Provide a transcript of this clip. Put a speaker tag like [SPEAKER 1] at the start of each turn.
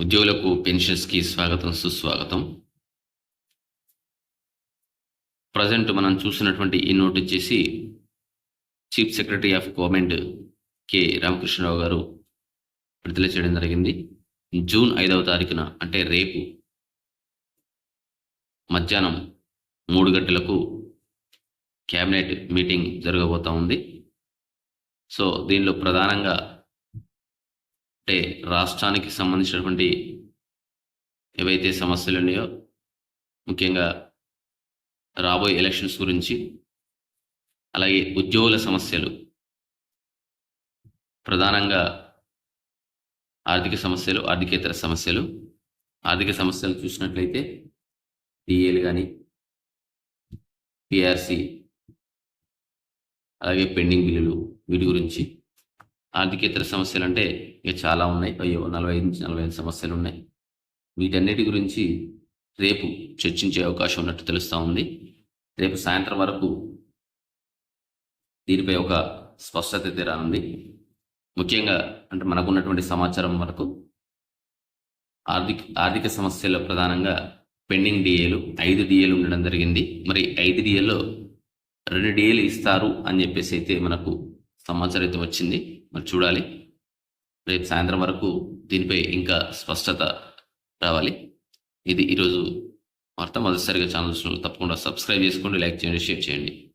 [SPEAKER 1] ఉద్యోగులకు పెన్షన్స్కి స్వాగతం సుస్వాగతం. ప్రజెంట్ మనం చూసినటువంటి ఈ నోట్ వచ్చేసి chief secretary of government K Ramakrishna Rao గారు విడుదల చేయడం జరిగింది. జూన్ ఐదవ తారీఖున అంటే రేపు మధ్యాహ్నం మూడు గంటలకు క్యాబినెట్ మీటింగ్ జరగబోతా ఉంది. సో దీనిలో ప్రధానంగా అంటే రాష్ట్రానికి సంబంధించినటువంటి ఏవైతే సమస్యలు ఉన్నాయో ముఖ్యంగా రాబోయే ఎలక్షన్స్ గురించి అలాగే ఉద్యోగుల సమస్యలు ప్రధానంగా ఆర్థిక సమస్యలు ఆర్థికేతర సమస్యలు ఆర్థిక సమస్యలు చూసినట్లయితే డిఏలు కానీ పిఆర్సి అలాగే పెండింగ్ బిల్లులు వీటి గురించి ఆర్థికేతర సమస్యలు అంటే ఇక చాలా ఉన్నాయి. అయ్యో నలభై ఐదు నుంచి నలభై ఐదు సమస్యలు ఉన్నాయి. వీటన్నిటి గురించి రేపు చర్చించే అవకాశం ఉన్నట్టు తెలుస్తూ ఉంది. రేపు సాయంత్రం వరకు దీనిపై ఒక స్పష్టత తీరానుంది ముఖ్యంగా అంటే మనకున్నటువంటి సమాచారం వరకు ఆర్థిక ఆర్థిక సమస్యల్లో ప్రధానంగా పెండింగ్ డిఏలు ఐదు డిఏలు ఉండడం జరిగింది. మరి ఐదు డిఏలో రెండు డిఏలు ఇస్తారు అని చెప్పేసి అయితే మనకు సమాచారం అయితే వచ్చింది. మరి చూడాలి. రేపు సాయంత్రం వరకు దీనిపై ఇంకా స్పష్టత రావాలి. ఇది ఈరోజు వార్త. మొదటిసారిగా ఛానల్స్ తప్పకుండా సబ్స్క్రైబ్ చేసుకోండి లైక్ చేయండి షేర్ చేయండి.